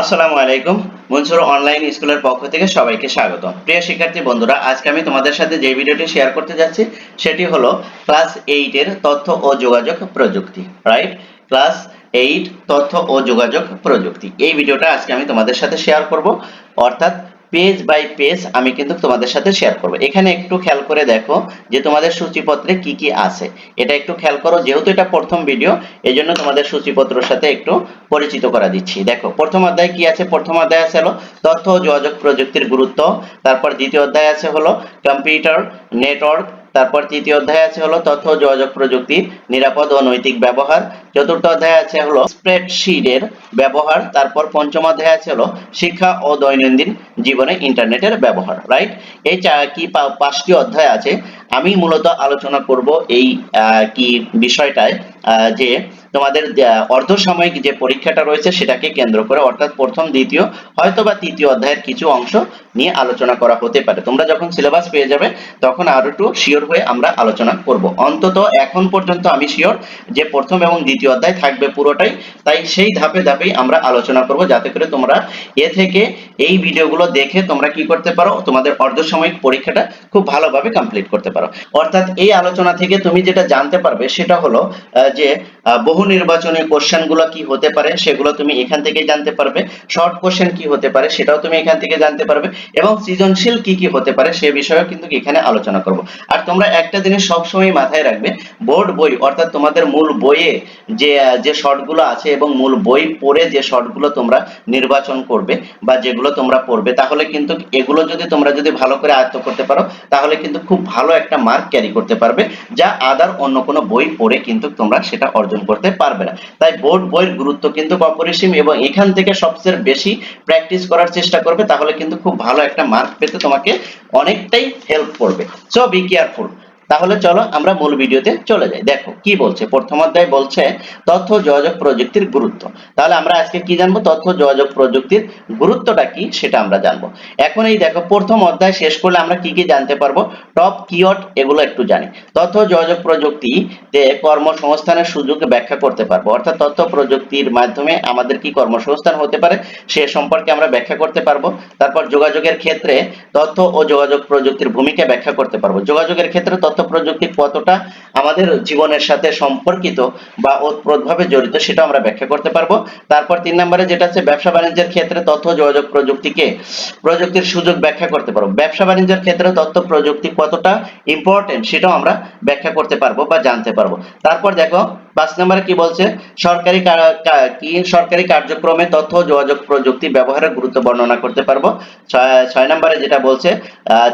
আসসালামু আলাইকুম। মনসুর অনলাইন স্কুলের পক্ষ থেকে সবাইকে স্বাগত প্রিয় শিক্ষার্থী বন্ধুরা, আজকে আমি তোমাদের সাথে যে ভিডিওটি শেয়ার করতে যাচ্ছি, সেটি হলো ক্লাস এইটের তথ্য ও যোগাযোগ প্রযুক্তি রাইট ক্লাস এইট তথ্য ও যোগাযোগ প্রযুক্তি। এই ভিডিওটা আজকে আমি তোমাদের সাথে শেয়ার করব। অর্থাৎ পেজ বাই পেজ আমি কিন্তু তোমাদের সাথে শেয়ার করব। এখানে একটু খেয়াল করে দেখো যে তোমাদের সূচিপত্রে কি কি আছে। এটা একটু খেয়াল করো, যেহেতু এটা প্রথম ভিডিও এই জন্য তোমাদের সূচিপত্রের সাথে একটু পরিচিত করা দিচ্ছি। দেখো, প্রথম অধ্যায় কি আছে? প্রথম অধ্যায় আছে হলো তথ্য ও যোগাযোগ প্রযুক্তির গুরুত্ব, তারপর দ্বিতীয় অধ্যায় আছে হলো কম্পিউটার নেটওয়ার্ক তারপর তৃতীয় অধ্যায় আছে হলো তথ্য যোগাযোগ প্রযুক্তির নিরাপদ ও নৈতিক ব্যবহার চতুর্থ অধ্যায় আছে হলো স্প্রেডশিটের ব্যবহার, তারপর পঞ্চম অধ্যায় আছে হলো শিক্ষা ও দৈনন্দিন জীবনে ইন্টারনেটের ব্যবহার রাইট এই কি পাঁচটি অধ্যায় আছে। আমি মূলত আলোচনা করব এই কি বিষয়টায় যে তোমাদের অর্ধসাময়িক যে পরীক্ষাটা রয়েছে সেটাকে কেন্দ্র করে অর্থাৎ প্রথম, দ্বিতীয় হয়তো বা তৃতীয় অধ্যায়ের কিছু অংশ নিয়ে আলোচনা করা হতে পারে। তোমরা যখন সিলেবাস পেয়ে যাবে, তখন আরও একটু শিওর হয়ে আমরা আলোচনা করব। অন্তত এখন পর্যন্ত আমি শিওর যে প্রথম এবং দ্বিতীয় অধ্যায় থাকবে পুরোটাই, তাই সেই ধাপে ধাপেই আমরা আলোচনা করব, যাতে করে তোমরা এ থেকে এই ভিডিওগুলো দেখে তোমরা কি করতে পারো, তোমাদের অর্ধসাময়িক পরীক্ষাটা খুব ভালোভাবে কমপ্লিট করতে পারো। অর্থাৎ এই আলোচনা থেকে তুমি যেটা জানতে পারবে সেটা হলো যে বহু নির্বাচনী কোশ্চেনগুলো কি হতে পারে সেগুলো তুমি এখান থেকে জানতে পারবে। শর্ট কোশ্চেন কি হতে পারে সেটাও তুমি এখান থেকে জানতে পারবে এবং সৃজনশীল কি কি হতে পারে সে বিষয়েও কিন্তু এখানে আলোচনা করব। আর তোমরা একটা জিনিস সবসময় মাথায় রাখবে বোর্ড বই অর্থাৎ তোমাদের মূল বইয়ে যে যে শর্টগুলো আছে এবং মূল বই পড়ে যে শর্টগুলো তোমরা নির্বাচন করবে বা যেগুলো তোমরা পড়বে, তাহলে কিন্তু এগুলো যদি তোমরা যদি ভালো করে আয়ত্ত করতে পারো, তাহলে কিন্তু খুব ভালো একটা মার্ক ক্যারি করতে পারবে, যা আদার অন্য কোনো বই পড়ে কিন্তু তোমরা সেটা অর্জন করতে পারবে না। তাই বোর্ড বইয়ের গুরুত্ব কিন্তু অপরিসীম এবং এখান থেকে সবচেয়ে বেশি প্র্যাকটিস করার চেষ্টা করবে, তাহলে কিন্তু খুব ভালো একটা মার্ক পেতে তোমাকে অনেকটাই হেল্প করবে। সো বি কেয়ারফুল তাহলে চলো আমরা মূল ভিডিওতে চলে যাই। দেখো, কি বলছে? প্রথম অধ্যায় বলছে, তথ্য যোগাযোগ প্রযুক্তির গুরুত্ব। তাহলে আমরা আজকে কি জানব? তথ্য যোগাযোগ প্রযুক্তির গুরুত্বটা কি সেটা আমরা জানব। এখন এই দেখো, প্রথম অধ্যায় শেষ করলে আমরা কি কি জানতে পারব? টপ কিওয়ার্ড এগুলো একটু জানি। তথ্য যোগাযোগ প্রযুক্তিতে কর্মসংস্থানের সুযোগ ব্যাখ্যা করতে পারব। অর্থাৎ তথ্য প্রযুক্তির মাধ্যমে আমাদের কি কর্মসংস্থান হতে পারে, সে সম্পর্কে আমরা ব্যাখ্যা করতে পারব। তারপর যোগাযোগের ক্ষেত্রে তথ্য ও যোগাযোগ প্রযুক্তির ভূমিকা ব্যাখ্যা করতে পারব। যোগাযোগের ক্ষেত্রে তথ্য প্রযুক্তি কতটা আমাদের জীবনের সাথে সম্পর্কিত বা ওতপ্রোতভাবে জড়িত সেটা আমরা ব্যাখ্যা করতে পারব। তারপর তিন নম্বরে যেটা আছে, ব্যবসা বাণিজ্যের ক্ষেত্রে তথ্য, যোগাযোগ প্রযুক্তিকে প্রযুক্তির সুযোগ ব্যাখ্যা করতে পারব। ব্যবসা বাণিজ্যের ক্ষেত্রে তথ্য, প্রযুক্তি কতটা ইম্পর্টেন্ট সেটাও আমরা ব্যাখ্যা করতে পারব বা জানতে পারব। তারপর দেখো পাঁচ নম্বরে কি বলছে? সরকারি কা- সরকারি কার্যক্রমে তথ্য, যোগাযোগ প্রযুক্তি ব্যবহারের গুরুত্ব বর্ণনা করতে পারব। ছয় নম্বরে যেটা বলছে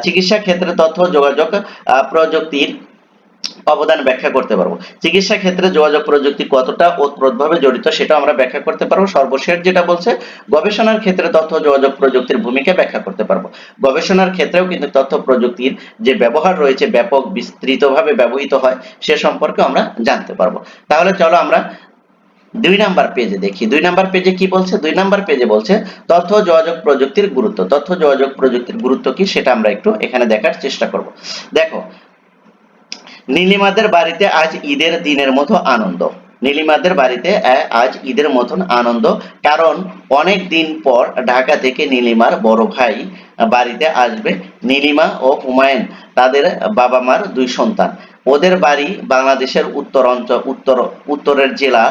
চিকিৎসা ক্ষেত্রে তথ্য, যোগাযোগ প্রযুক্তির অবদান ব্যাখ্যা করতে পারব। চিকিৎসা ক্ষেত্রে যোগাযোগ প্রযুক্তি কতটা ওতপ্রোতভাবে জড়িত সেটা আমরা ব্যাখ্যা করতে পারব। সর্বশেষ যেটা বলছে, গবেষণার ক্ষেত্রে তথ্য যোগাযোগ প্রযুক্তির ভূমিকা ব্যাখ্যা করতে পারব। গবেষণার ক্ষেত্রেও কিন্তু তথ্য প্রযুক্তির যে ব্যবহার রয়েছে ব্যাপক বিস্তৃতভাবে ব্যবহৃত হয়, সে সম্পর্কে আমরা জানতে পারব। তাহলে চলো আমরা দুই নাম্বার পেজে দেখি। দুই নাম্বার পেজে কি বলছে? দুই নাম্বার পেজে বলছে, তথ্য যোগাযোগ প্রযুক্তির গুরুত্ব। তথ্য যোগাযোগ প্রযুক্তির গুরুত্ব কি সেটা আমরা একটু এখানে দেখার চেষ্টা করব। দেখো নীলিমাদের বাড়িতে আজ ঈদের দিনের মতো আনন্দ। নীলিমাদের বাড়িতে আজ ঈদের মতন আনন্দ, কারণ অনেক দিন পর ঢাকা থেকে নীলিমার বড় ভাই বাড়িতে আসবে। নীলিমা ও হুমায়ুন, তাদের বাবা মার দুই সন্তান। ওদের বাড়ি বাংলাদেশের উত্তর অঞ্চল উত্তর, উত্তরের জেলা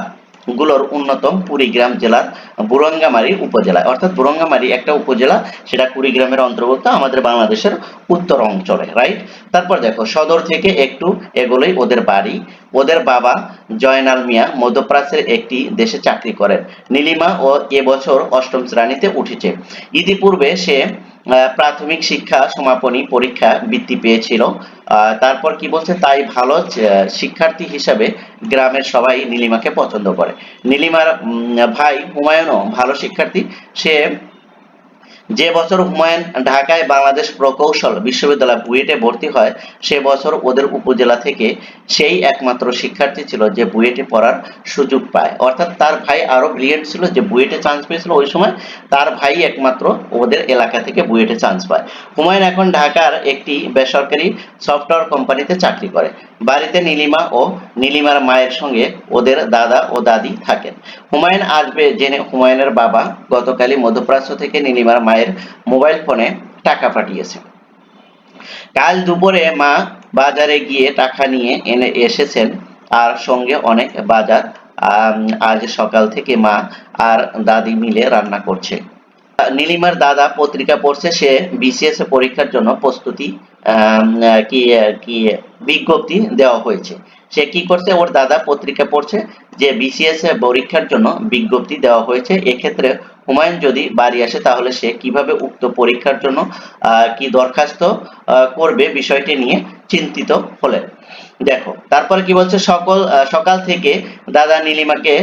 গুলোর অন্যতম কুড়িগ্রাম জেলার বুরঙ্গামারী উপজেলা। অর্থাৎ বুরঙ্গামারী একটা উপজেলা, সেটা কুড়িগ্রামের অন্তর্ভুক্ত আমাদের বাংলাদেশের উত্তর অঞ্চলে রাইট তারপর দেখো, সদর থেকে একটু এগোলেই ওদের বাড়ি। ওদের বাবা জয়নাল মিয়া মধ্যপ্রাচ্যের একটি দেশে চাকরি করেন। নীলিমা ও এবছর অষ্টম শ্রেণীতে উঠেছে। ইতিপূর্বে সে প্রাথমিক শিক্ষা, সমাপনী পরীক্ষা বৃত্তি পেয়েছিল। তারপর কি বলছে? তাই ভালো শিক্ষার্থী হিসাবে গ্রামের সবাই নীলিমাকে পছন্দ করে। নীলিমার ভাই হুমায়ুনও ভালো শিক্ষার্থী। সে যে বছর হুমায়ুন ঢাকায় বাংলাদেশ প্রকৌশল বিশ্ববিদ্যালয় বুয়েটে ভর্তি হয়, সে বছর ওদের উপজেলা থেকে সেই একমাত্র শিক্ষার্থী ছিল যে বুয়েটে পড়ার সুযোগ পায়। অর্থাৎ তার ভাই আরও ব্রিলিয়েন্ট ছিল যে বুয়েটে চান্স পেয়েছিল ওই সময়, তার ভাই একমাত্র ওদের এলাকা থেকে বুয়েটে চান্স পায়। হুমায়ুন এখন ঢাকার একটি বেসরকারি সফটওয়্যার কোম্পানিতে চাকরি করে। বাড়িতে নীলিমা ও নীলিমার মায়ের সঙ্গে ওদের দাদা ও দাদি থাকেন। হুমায়ুন আসবে জেনে হুমায়ুনের বাবা গতকালই মধ্যপ্রাচ্য থেকে নীলিমার মায়ের মোবাইল ফোনে টাকা পাঠিয়েছে। কাল দুপুরে মা বাজারে গিয়ে টাকা নিয়ে এনে এসেছেন। আর সঙ্গে অনেক বাজার আজ সকাল থেকে মা আর দাদি মিলে রান্না করছে। নীলিমার দাদা পত্রিকা পড়ছে, সে বিসিএস পরীক্ষার জন্য প্রস্তুতি কি কি বিজ্ঞপ্তি দেওয়া হয়েছে। সে কি করছে, ওর দাদা পত্রিকা পড়ছে, যে বিসিএস পরীক্ষার জন্য বিজ্ঞপ্তি দেওয়া হয়েছে। এক্ষেত্রে হুমায়ুন যদি বাড়ি আসে, তাহলে সে কীভাবে উক্ত পরীক্ষার জন্য কি দরখাস্ত করবে বিষয়টি নিয়ে চিন্তিত হলেন। দেখো, তারপরে কি বলছে, সকল সকাল থেকে দাদা নীলিমাকে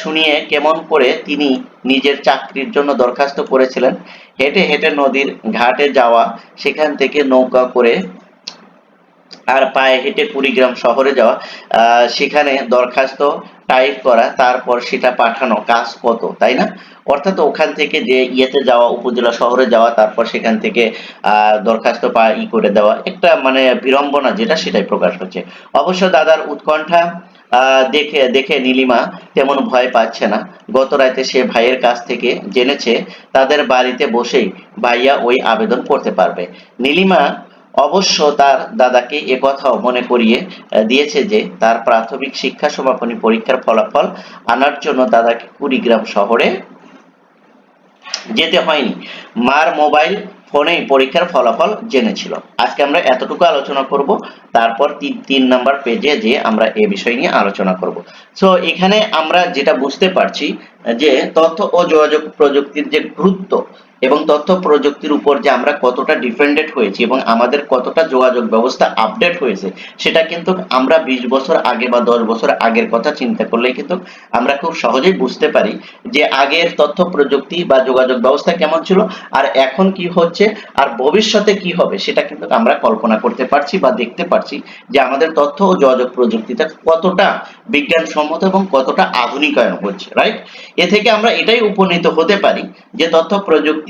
শুনিয়ে কেমন করে তিনি নিজের চাকরির জন্য দরখাস্ত করেছিলেন। হেঁটে হেঁটে নদীর ঘাটে যাওয়া, সেখান থেকে নৌকা করে আর পায়ে হেঁটে কুড়িগ্রাম শহরে যাওয়া সেখানে দরখাস্ত টাইপ করা, তারপর সেটা পাঠানো, কাজ কত, তাই না? অর্থাৎ ওখান থেকে যে ইয়েতে যাওয়া, উপজেলা শহরে যাওয়া, তারপর সেখান থেকে দরখাস্ত পা ই করে দেওয়া, একটা মানে বিড়ম্বনা যেটা সেটাই প্রকাশ হচ্ছে। অবশ্য দাদার উৎকণ্ঠা দেখে দেখে নীলিমা তেমন ভয় পাচ্ছে না। গত রাতে সে ভাইয়ের কাছ থেকে জেনেছে, তাদের বাড়িতে বসেই ভাইয়া ওই আবেদন করতে পারবে। নীলিমা অবশ্য তার দাদাকে একথাও মনে করিয়ে দিয়েছে যে তার প্রাথমিক শিক্ষা সমাপনী পরীক্ষার ফলাফল আনার জন্য দাদাকে কুড়িগ্রাম শহরে যেতে হয়নি। মার মোবাইল ফোনেই পরীক্ষার ফলাফল জেনেছিল। আজকে আমরা এতটুকু আলোচনা করব, তারপর তিন তিন নাম্বার পেজে যে আমরা এ বিষয় নিয়ে আলোচনা করব। সো এখানে আমরা যেটা বুঝতে পারছি, যে তথ্য ও যোগাযোগ প্রযুক্তির যে গুরুত্ব এবং তথ্য প্রযুক্তির উপর যে আমরা কতটা ডিপেন্ডেন্ট হয়েছি এবং আমাদের কতটা যোগাযোগ ব্যবস্থা আপডেট হয়েছে, সেটা কিন্তু আমরা বিশ বছর আগে বা দশ বছর আগের কথা চিন্তা করলেই কিন্তু আমরা খুব সহজেই বুঝতে পারি যে আগের তথ্য প্রযুক্তি বা যোগাযোগ ব্যবস্থা কেমন ছিল আর এখন কি হচ্ছে আর ভবিষ্যতে কি হবে, সেটা কিন্তু আমরা কল্পনা করতে পারছি বা দেখতে পারছি যে আমাদের তথ্য ও যোগাযোগ প্রযুক্তিটা কতটা বিজ্ঞানসম্মত এবং কতটা আধুনিকায়ন হচ্ছে রাইট এ থেকে আমরা এটাই উপনীত হতে পারি যে তথ্য প্রযুক্তি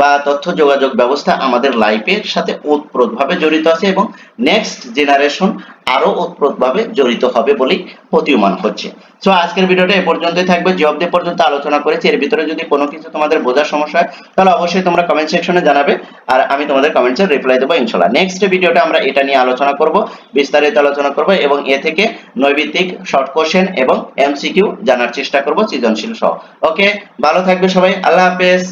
বা তথ্য যোগাযোগ ব্যবস্থা আমাদের লাইফের সাথে ওতপ্রোতভাবে জড়িত আছে এবং নেক্সট জেনারেশন আরও ওতপ্রোতভাবে জড়িত হবে বলেই প্রতীয়মান হচ্ছে। সো আজকের ভিডিওটা এ পর্যন্তই থাকবে। যে অবধি পর্যন্ত আলোচনা করেছি, এর ভিতরে যদি কোনো কিছু তোমাদের বোঝার সমস্যা হয়, তাহলে অবশ্যই তোমরা কমেন্ট সেকশনে জানাবে আর আমি তোমাদের কমেন্টসের রিপ্লাই দেবো ইনশাল্লাহ নেক্সট ভিডিওটা আমরা এটা নিয়ে আলোচনা করব, বিস্তারিত আলোচনা করব এবং এ থেকে নৈবিত্তিক শর্ট কোশ্চেন এবং এমসিকিউ জানার চেষ্টা করব সৃজনশীল সহ। ওকে ভালো থাকবে সবাই। আল্লাহ হাফেজ।